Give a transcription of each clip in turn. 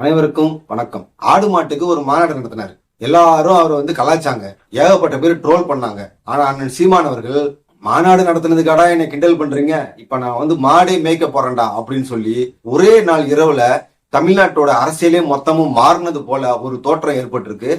அனைவருக்கும் வணக்கம். ஆடு மாட்டுக்கு ஒரு மாநாடு நடத்தினார். எல்லாரும் அவரை வந்து கலாச்சாங்க. ஏகப்பட்ட பேர் ட்ரோல் பண்ணாங்க. ஆனா அண்ணன் சீமான் அவர்கள் மாநாடு நடத்தினதுக்காடா என்னை கிண்டல் பண்றீங்க? இப்ப நான் வந்து மாடே மேய்க்க போறேன்டா அப்படின்னு சொல்லி ஒரே நாள் இரவுல தமிழ்நாட்டோட அரசியலே மொத்தமும் மாறினது போல ஒரு தோற்றம் ஏற்பட்டிருக்கு.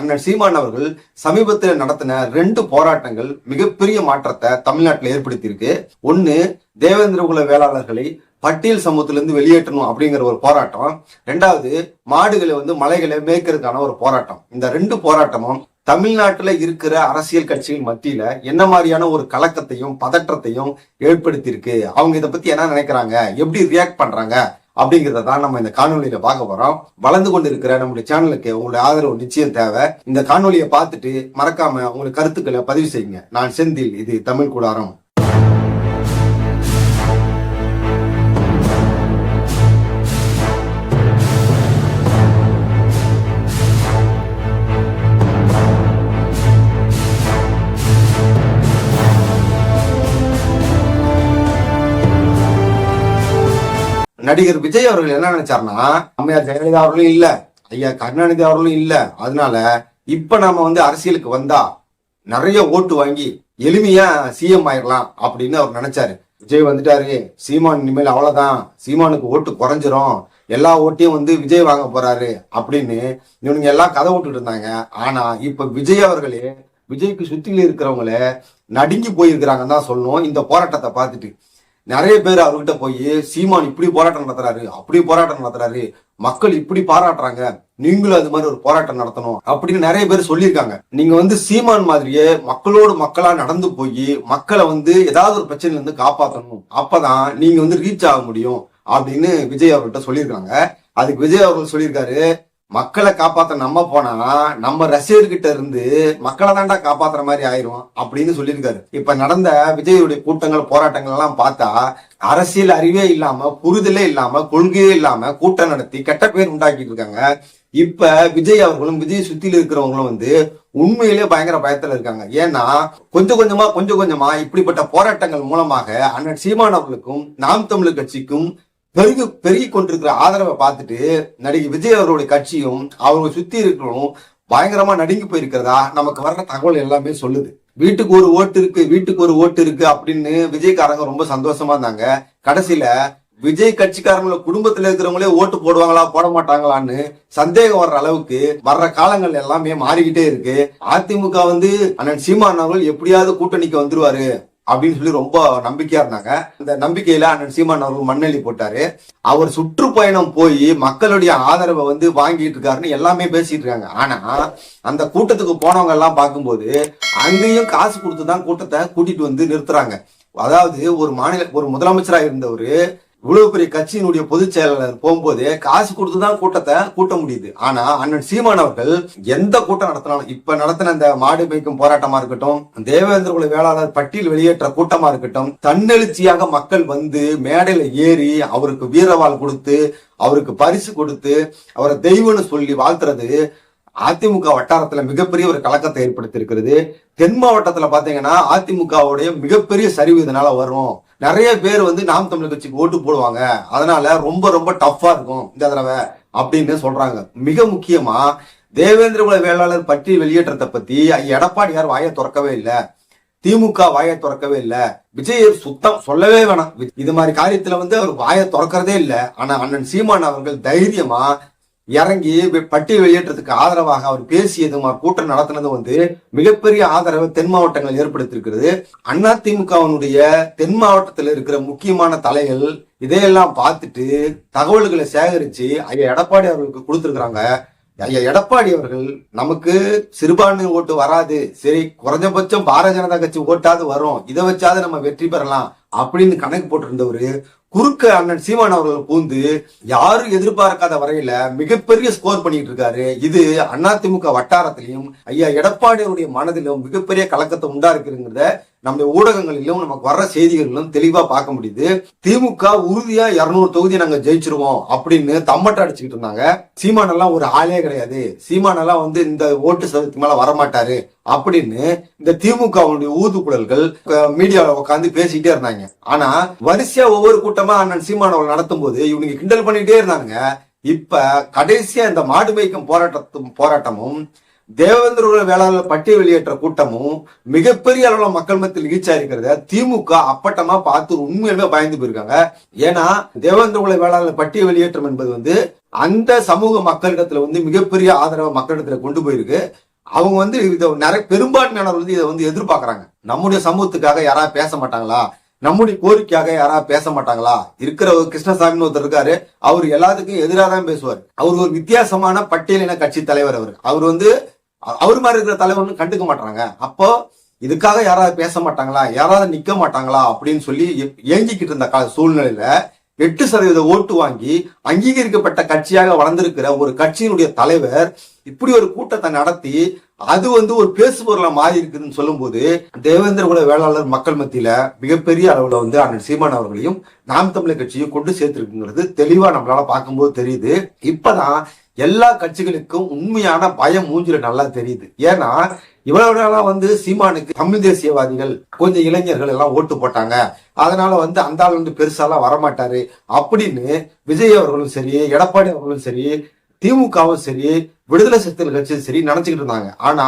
அண்ணன் சீமான் அவர்கள் சமீபத்தில் நடத்தின ரெண்டு போராட்டங்கள் மிகப்பெரிய மாற்றத்தை தமிழ்நாட்டில் ஏற்படுத்தியிருக்கு. ஒன்னு தேவேந்திர குல வேளாளர்களை பட்டியல் சமூகத்திலிருந்து வெளியேற்றணும் அப்படிங்கிற ஒரு போராட்டம். ரெண்டாவது மாடுகளை வந்து மலைகளை மேய்க்கிறதுக்கான ஒரு போராட்டம். இந்த ரெண்டு போராட்டமும் தமிழ்நாட்டில் இருக்கிற அரசியல் கட்சிகள் மத்தியில என்ன மாதிரியான ஒரு கலக்கத்தையும் பதற்றத்தையும் ஏற்படுத்தியிருக்கு? அவங்க இதை பத்தி என்ன நினைக்கிறாங்க? எப்படி ரியாக்ட் பண்றாங்க? அப்படிங்கிறத தான் நம்ம இந்த காணொலியில பார்க்க போறோம். வளர்ந்து கொண்டு இருக்கிற நம்முடைய சேனலுக்கு உங்களுடைய ஆதரவு நிச்சயம் தேவை. இந்த காணொலியை பார்த்துட்டு மறக்காம உங்களுக்கு கருத்துக்களை பதிவு செய்யுங்க. நான் செந்தில் இது தமிழ் கூடாரம். நடிகர் விஜய் அவர்கள் என்ன நினைச்சாருன்னா அம்மையார் ஜெயலலிதா அவர்களும் இல்ல ஐயா கருணாநிதி அவர்களும் இல்ல. அதனால இப்ப நாம வந்து அரசியலுக்கு வந்தா நிறைய ஓட்டு வாங்கி எளிமையா சிஎம் ஆயிடலாம் அப்படின்னு அவர் நினைச்சாரு. விஜய் வந்துட்டாரு சீமான் இனிமேல் அவ்வளவுதான் சீமானுக்கு ஓட்டு குறைஞ்சிரும் எல்லா ஓட்டையும் வந்து விஜய் வாங்க போறாரு அப்படின்னு இவனுங்க எல்லாம் கதை விட்டுட்டு இருந்தாங்க. ஆனா இப்ப விஜய் அவர்களே விஜய்க்கு சுத்தில இருக்கிறவங்கள நடுங்கி போயிருக்கிறாங்கன்னு தான் சொல்லணும். இந்த போராட்டத்தை பார்த்துட்டு நிறைய பேர் அவர்கிட்ட போய் சீமான் இப்படி போராட்டம் நடத்துறாரு அப்படி போராட்டம் நடத்துறாரு மக்கள் இப்படி பாராட்டுறாங்க நீங்களும் அது மாதிரி ஒரு போராட்டம் நடத்தணும் அப்படின்னு நிறைய பேர் சொல்லியிருக்காங்க. நீங்க வந்து சீமான் மாதிரியே மக்களோடு மக்களா நடந்து போய் மக்களை வந்து ஏதாவது ஒரு பிரச்சனையில இருந்து காப்பாற்றணும் அப்பதான் நீங்க வந்து ரீச் ஆக முடியும் அப்படின்னு விஜய் அவர்கிட்ட சொல்லியிருக்காங்க. அதுக்கு விஜய் அவர்கள் சொல்லியிருக்காரு மக்களை காப்பாத்த நம்ம போனா நம்ம ரசிகர்கிட்ட இருந்து மக்களை தாண்டா காப்பாத்துற மாதிரி ஆயிரும் அப்படின்னு சொல்லியிருக்காரு. இப்ப நடந்த விஜயுடைய கூட்டங்கள் போராட்டங்கள் எல்லாம் பார்த்தா அரசியல் அறிவே இல்லாம புரிதலே இல்லாம கொள்கையே இல்லாம கூட்டம் நடத்தி கெட்ட பேர் உண்டாக்கிட்டு இருக்காங்க. இப்ப விஜய் அவர்களும் விஜய் சுத்தில இருக்கிறவங்களும் வந்து உண்மையிலேயே பயங்கர பயத்துல இருக்காங்க. ஏன்னா கொஞ்சம் கொஞ்சமா கொஞ்சம் கொஞ்சமா இப்படிப்பட்ட போராட்டங்கள் மூலமாக அண்ணன் சீமான் அவர்களுக்கும் நாம் தமிழர் கட்சிக்கும் பெருகி பெருகி கொண்டிருக்கிற ஆதரவை பார்த்துட்டு நடிகை விஜய் அவர்களுடைய கட்சியும் அவங்க சுத்தி இருக்கிறவங்களும் பயங்கரமா நடுங்கி போயிருக்கிறதா நமக்கு வர்ற தகவல் எல்லாமே சொல்லுது. வீட்டுக்கு ஒரு ஓட்டு இருக்கு வீட்டுக்கு ஒரு ஓட்டு இருக்கு அப்படின்னு விஜய்காரங்க ரொம்ப சந்தோஷமா இருந்தாங்க. கடைசியில விஜய் கட்சிக்காரங்கள குடும்பத்துல இருக்கிறவங்களே ஓட்டு போடுவாங்களா போட மாட்டாங்களான்னு சந்தேகம் வர்ற அளவுக்கு வர்ற காலங்கள் எல்லாமே மாறிக்கிட்டே இருக்கு. அதிமுக வந்து அண்ணன் சீமான் அவர்கள் எப்படியாவது கூட்டணிக்கு வந்துருவாரு. அப்படின்னு சொல்லி ரொம்ப நம்பிக்கையா இருந்தாங்க. அந்த நம்பிக்கையில அண்ணன் சீமான் அவர்கள் மண்ணெளி போட்டாரு. அவர் சுற்றுப்பயணம் போய் மக்களுடைய ஆதரவை வந்து வாங்கிட்டு இருக்காருன்னு எல்லாமே பேசிட்டு இருக்காங்க. ஆனா அந்த கூட்டத்துக்கு போனவங்க எல்லாம் பார்க்கும்போது அங்கேயும் காசு கொடுத்து தான் கூட்டத்தை கூட்டிட்டு வந்து நிறுத்துறாங்க. அதாவது ஒரு மாநில ஒரு முதலமைச்சரா இருந்தவர் இவ்வளவு பெரிய கட்சியினுடைய பொதுச் செயலாளர் போகும்போது காசு கொடுத்து தான் கூட்டத்தை கூட்ட முடியுது. ஆனா அண்ணன் சீமான் அவர்கள் எந்த கூட்டம் நடத்தினாலும் இப்ப நடத்தின இந்த மாடு மேய்க்கும் போராட்டமா இருக்கட்டும் தேவேந்திர குல வேளாளர் பட்டியல் வெளியேற்ற கூட்டமா இருக்கட்டும் தன்னெழுச்சியாக மக்கள் வந்து மேடையில ஏறி அவருக்கு வீரவாள் கொடுத்து அவருக்கு பரிசு கொடுத்து அவரை தெய்வம்னு சொல்லி வாழ்த்துறது அதிமுக வட்டாரத்துல மிகப்பெரிய ஒரு கலக்கத்தை ஏற்படுத்தியிருக்கிறது. தென் மாவட்டத்துல பாத்தீங்கன்னா அதிமுகவுடைய மிகப்பெரிய சரிவு இதனால வரும். நிறைய பேர் வந்து நாம் தமிழ் கட்சிக்கு ஓட்டு போடுவாங்க. அதனால ரொம்ப ரொம்ப டஃப்பா இருக்கும் இந்த தடவை அப்படின்னு சொல்றாங்க. மிக முக்கியமா தேவேந்திர குல வேளாளர் பற்றி வெளியேற்றத்தை பத்தி எடப்பாடியார் வாயை திறக்கவே இல்லை. திமுக வாயை திறக்கவே இல்லை. விஜய் சுத்தம் சொல்லவே வேணாம். இது மாதிரி காரியத்துல வந்து அவர் வாயை திறக்கிறதே இல்லை. ஆனா அண்ணன் சீமான் அவர்கள் தைரியமா இறங்கி பட்டியல் வெளியேற்றத்துக்கு ஆதரவாக அவர் பேசியதும் அவர் கூட்டம் நடத்தினதும் வந்து மிகப்பெரிய ஆதரவை தென் மாவட்டங்கள் ஏற்படுத்தியிருக்கிறது. அதிமுகவினுடைய தென் மாவட்டத்தில் இருக்கிற முக்கியமான தலைகள் இதையெல்லாம் பார்த்துட்டு தகவல்களை சேகரிச்சு ஐயா எடப்பாடி அவர்களுக்கு கொடுத்துருக்குறாங்க. ஐயா எடப்பாடி அவர்கள் நமக்கு சிறுபான்மை ஓட்டு வராது. சரி குறைஞ்சபட்சம் பாரதிய ஜனதா கட்சி ஓட்டாவது வரும். இதை வச்சாவது நம்ம வெற்றி பெறலாம். அப்படின்னு கணக்கு போட்டிருந்தவரு குறுக்க அண்ணன் சீமான் அவர்கள் பூந்து யாரும் எதிர்பார்க்காத வரையில மிகப்பெரிய ஸ்கோர் பண்ணிட்டு இருக்காரு இது அதிமுக வட்டாரத்திலையும் ஐயா எடப்பாடியுடைய மனதிலும் மிகப்பெரிய கலக்கத்தை உண்டா இருக்குங்கிறத நம்முடைய ஊடகங்களிலும் நமக்கு வர்ற செய்திகளிலும் தெளிவா பார்க்க முடியுது. திமுக உறுதியா இருநூறு தொகுதி நாங்க ஜெயிச்சிருவோம் அப்படின்னு தம்மட்ட அடிச்சுக்கிட்டு இருந்தாங்க. சீமான் எல்லாம் ஒரு ஆளே கிடையாது. சீமான் எல்லாம் வந்து இந்த ஓட்டு சதவீதத்துக்கு மேல வரமாட்டாரு. அப்படின்னு இந்த திமுகவுடைய ஊதுக்குழல்கள் மீடியாவில் உட்காந்து பேசிக்கிட்டே இருந்தாங்க. ஆனா வரிசையா ஒவ்வொரு கூட்டமா அண்ணன் சீமான் அவர்கள் நடத்தும் போது இவனுக்கு கிண்டல் பண்ணிட்டே இருந்தாங்க இப்ப கடைசியா இந்த மாடு மேய்க்கும் போராட்டத்தும் போராட்டமும் தேவேந்திர வேளாளர் பட்டியல் வெளியேற்ற கூட்டமும் மிகப்பெரிய அளவுல மக்கள் மத்தியில் நிகழ்ச்சியா இருக்கிறத திமுக அப்பட்டமா பார்த்து உண்மையிலுமே பயந்து போயிருக்காங்க. ஏன்னா தேவேந்திர உலக வேளாளர் பட்டியல் வெளியேற்றம் என்பது வந்து அந்த சமூக மக்களிடத்துல வந்து மிகப்பெரிய ஆதரவை மக்களிடத்துல கொண்டு போயிருக்கு. அவங்க வந்து இதை நிறைய பெரும்பான்மையானவர் வந்து இதை வந்து எதிர்பார்க்கறாங்க. நம்முடைய சமூகத்துக்காக யாராவது பேச மாட்டாங்களா? நம்முடைய கோரிக்கையாக யாராவது பேச மாட்டாங்களா? இருக்கிற ஒரு கிருஷ்ணசாமின்னு ஒருத்தர் இருக்காரு. அவர் எல்லாத்துக்கும் எதிராக தான் பேசுவார். அவர் ஒரு வித்தியாசமான பட்டியலின கட்சி தலைவர் அவர். அவர் வந்து அவர் மாதிரி இருக்கிற தலைவர்னு கண்டுக்க மாட்டாங்க அப்போ இதுக்காக யாராவது பேச மாட்டாங்களா? யாராவது நிக்க மாட்டாங்களா? அப்படின்னு சொல்லி ஏங்கிக்கிட்டு இருந்த கால சூழ்நிலையில எட்டு சதவீத ஓட்டு வாங்கி அங்கீகரிக்கப்பட்ட கட்சியாக வளர்ந்திருக்கிற ஒரு கட்சியினுடைய தலைவர் இப்படி ஒரு கூட்டத்தை நடத்தி அது வந்து ஒரு பேசுபொருளா மாறி இருக்குதுன்னு சொல்லும்போது தேவேந்திர குல வேளாளர் மக்கள் மத்தியில மிகப்பெரிய அளவுல வந்து அண்ணன் சீமான் அவர்களையும் நாம் தமிழர் கட்சியும் கொண்டு சேர்த்திருக்குங்கிறது தெளிவா நம்மளால பார்க்கும்போது தெரியுது. இப்பதான் எல்லா கட்சிகளுக்கும் உண்மையான பயம் மூஞ்சில நல்லா தெரியுது. ஏன்னா இவ்வளவு நாளா வந்து சீமானுக்கு தமிழ் தேசியவாதிகள் கொஞ்சம் இளைஞர்கள் எல்லாம் ஓட்டு போட்டாங்க. அதனால வந்து அந்த ஆள் வந்து பெருசாலாம் வரமாட்டாரு. அப்படின்னு விஜய் அவர்களும் சரி எடப்பாடி அவர்களும் சரி திமுகவும் சரி விடுதலை சிறுத்தைகள் கட்சியும் சரி நினைச்சுக்கிட்டு இருந்தாங்க. ஆனா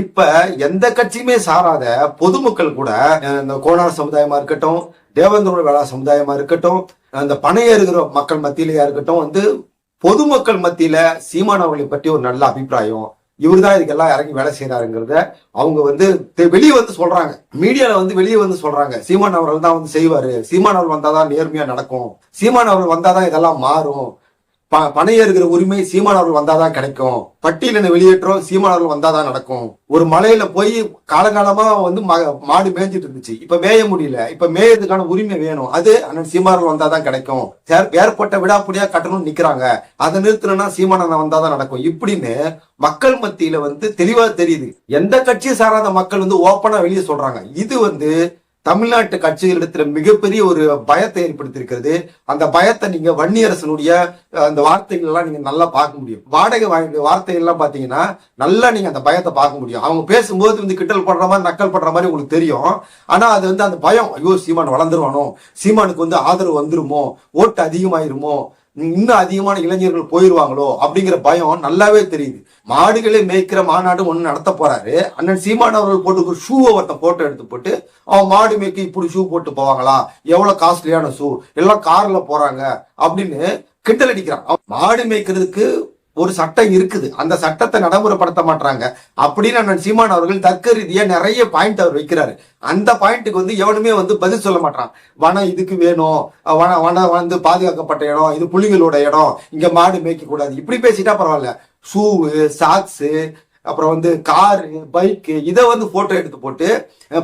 இப்ப எந்த கட்சியுமே சாராத பொதுமக்கள் கூட இந்த கோணார் சமுதாயமா இருக்கட்டும் தேவேந்திர வேளா சமுதாயமா இருக்கட்டும் அந்த பணையேறுகிற மக்கள் மத்தியிலேயா இருக்கட்டும் வந்து பொதுமக்கள் மத்தியில சீமான் அவர்களை பற்றி ஒரு நல்ல அபிப்பிராயம். இவர் தான் இதுக்கெல்லாம் இறங்கி வேலை செய்யறாருங்கிறத அவங்க வந்து தெ- வெளியே வந்து சொல்றாங்க. மீடியால வந்து வெளியே வந்து சொல்றாங்க. சீமான் அவர்கள் தான் வந்து செய்வாரு. சீமான் அவர்கள் வந்தாதான் நேர்மையா நடக்கும். சீமான் அவர்கள் வந்தாதான் இதெல்லாம் மாறும். ப- பணம் ஏறுகிற உரிமை சீமான் அவர்கள் வந்தாதான் கிடைக்கும். பட்டியலின வெளியேற்றம் சீமான் அவர்கள் வந்தாதான் நடக்கும். ஒரு மலையில போய் காலகாலமா வந்து மாடு மேய்ஞ்சிட்டு இருந்துச்சு. இப்ப மேய முடியல. இப்ப மேயதுக்கான உரிமை வேணும். அது அண்ணன் சீமான் வந்தாதான் கிடைக்கும். ஏற்- ஏற்பட்ட விடாப்புடியா கட்டணும்னு நிக்கிறாங்க. அதை நிறுத்தணும்னா சீமான் வந்தாதான் நடக்கும். இப்படின்னு மக்கள் மத்தியில வந்து தெளிவா தெரியுது. எந்த கட்சியை சாராத மக்கள் வந்து ஓப்பனா வெளியே சொல்றாங்க. இது வந்து தமிழ்நாட்டு கட்சிகளிடத்துல மிகப்பெரிய ஒரு பயத்தை ஏற்படுத்தியிருக்கிறது. அந்த பயத்தை நீங்க வன்னியரசனுடைய அந்த வார்த்தைகள் எல்லாம் நீங்க நல்லா பார்க்க முடியும். வாடகை வாங்கி வார்த்தைகள் எல்லாம் பாத்தீங்கன்னா நல்லா நீங்க அந்த பயத்தை பார்க்க முடியும். அவங்க பேசும்போது வந்து கிட்டல் படுற மாதிரி நக்கல் படுற மாதிரி உங்களுக்கு தெரியும். ஆனா அது வந்து அந்த பயம் ஐயோ சீமான் வளர்ந்துருவானோ? சீமானுக்கு வந்து ஆதரவு வந்துருமோ? ஓட்டு அதிகமாயிருமோ? இன்னும் அதிகமான இளைஞர்கள் போயிருவாங்களோ அப்படிங்கிற பயம் நல்லாவே தெரியுது. மாடுகளை மேய்க்கிற மாநாடு ஒன்று நடத்த போறாரு. அண்ணன் சீமான் அவர்கள் போட்டு ஷூவை ஒருத்தன் போட்டோ எடுத்து போட்டு அவன் மாடு மேய்க்க இப்படி ஷூ போட்டு போவாங்களா? எவ்வளவு காஸ்ட்லியான ஷூ எல்லாம் கார்ல போறாங்க அப்படின்னு கிண்டல் அடிக்கிறான். மாடு மேய்க்கிறதுக்கு ஒரு சட்டம் இருக்குது. அந்த சட்டத்தை நடைமுறைப்படுத்த மாட்டாங்க அப்படின்னு அண்ணன் சீமான் அவர்கள் தர்க்க ரீதியா நிறைய பாயிண்ட் அவர் வைக்கிறாரு. அந்த பாயிண்ட்டுக்கு வந்து எவனுமே வந்து பதில் சொல்ல மாட்டான் வனம் இதுக்கு வேணும். வன வன வனம் வந்து பாதுகாக்கப்பட்ட இடம். இது புலிகளோட இடம். இங்க மாடு மேய்க்க கூடாது. இப்படி பேசிட்டா பரவாயில்ல. ஷூவு சாக்ஸு அப்புறம் வந்து காரு பைக்கு இதை வந்து போட்டோ எடுத்து போட்டு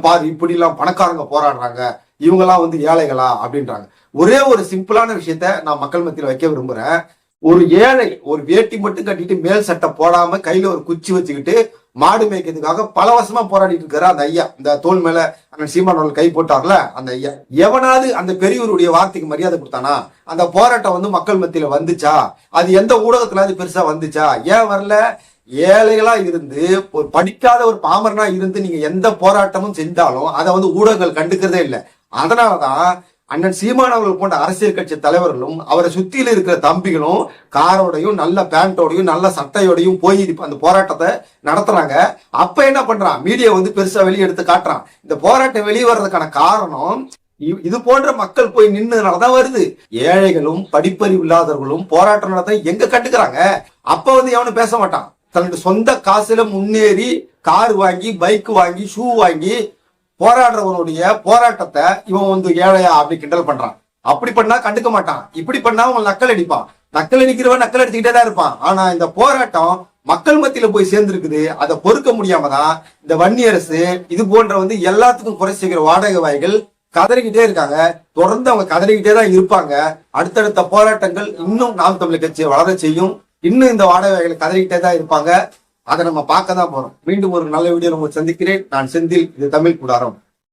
பாரு இப்படி எல்லாம் பணக்காரங்க போராடுறாங்க. இவங்கெல்லாம் வந்து ஏழைகளா? அப்படின்றாங்க. ஒரே ஒரு சிம்பிளான விஷயத்த நான் மக்கள் மத்தியில் வைக்க விரும்புறேன். ஒரு ஏழை ஒரு வேட்டி மட்டும் கட்டிட்டு மேல் சட்டை போடாம கையில ஒரு குச்சி வச்சுக்கிட்டு மாடு மேய்க்கிறதுக்காக பல வருஷமா போராடிட்டு இருக்கிற அந்த ஐயா. இந்த தோல் மேல அண்ணன் சீமானோட கை போட்டார்ல அந்த ஐயா. எவனாவது அந்த பெரியவருடைய வார்த்தைக்கு மரியாதை கொடுத்தானா? அந்த போராட்டம் வந்து மக்கள் மத்தியில வந்துச்சா? அது எந்த ஊடகத்துலாவது பெருசா வந்துச்சா? ஏன் வரல? ஏழைகளா இருந்து ஒரு படிக்காத ஒரு பாமரனா இருந்து நீங்க எந்த போராட்டமும் செஞ்சாலும் அதை வந்து ஊடகங்கள் கண்டுக்கிறதே இல்லை. அதனாலதான் அண்ணன் சீமான் அவர்கள் போன்ற அரசியல் கட்சி தலைவர்களும் அவரை சுத்தியில இருக்கிற தம்பிகளும் காரோடையும் நல்ல பேண்டோடையும் நல்ல சட்டையோடையும் போய் அந்த போராட்டத்தை நடத்துறாங்க. அப்ப என்ன பண்றான்? மீடியா வந்து பெருசா வெளியே எடுத்து காட்டுறான். இந்த போராட்டம் வெளியே வர்றதுக்கான காரணம் இ- இது போன்ற மக்கள் போய் நின்னதுனாலதான் வருது. ஏழைகளும் படிப்பறிவு இல்லாதவர்களும் போராட்டம் நடத்த எங்க கட்டுக்கிறாங்க அப்ப வந்து எவனும் பேச மாட்டான். தன்னுடைய சொந்த காசுல முன்னேறி கார் வாங்கி பைக் வாங்கி ஷூ வாங்கி போராடுறவனுடைய போராட்டத்தை இவன் வந்து ஏழையா அப்படி கிண்டல் பண்றான். அப்படி பண்ணா கண்டுக்க மாட்டான். இப்படி பண்ணா அவன் நக்கல் அடிப்பான். நக்கல் அடிக்கிறவன் நக்கல் அடிச்சுக்கிட்டே தான் இருப்பான். ஆனா இந்த போராட்டம் மக்கள் மத்தியில போய் சேர்ந்திருக்குது. அதை பொறுக்க முடியாம தான் இந்த வன்னி அரசு இது போன்ற வந்து எல்லாத்துக்கும் குறை செய்கிற வாடகை வாய்கள் கதறிக்கிட்டே இருக்காங்க. தொடர்ந்து அவங்க கதறிக்கிட்டே தான் இருப்பாங்க. அடுத்தடுத்த போராட்டங்கள் இன்னும் நாம் தமிழ் கட்சியை வளர செய்யும். இன்னும் இந்த வாடகை வாய்கள் கதறிக்கிட்டே தான் இருப்பாங்க. அதை நம்ம பார்க்க தான் போறோம். மீண்டும் ஒரு நல்ல வீடியோ நம்ம சந்திக்கிறேன். நான் செந்தில் இது தமிழ் கூடாரம்.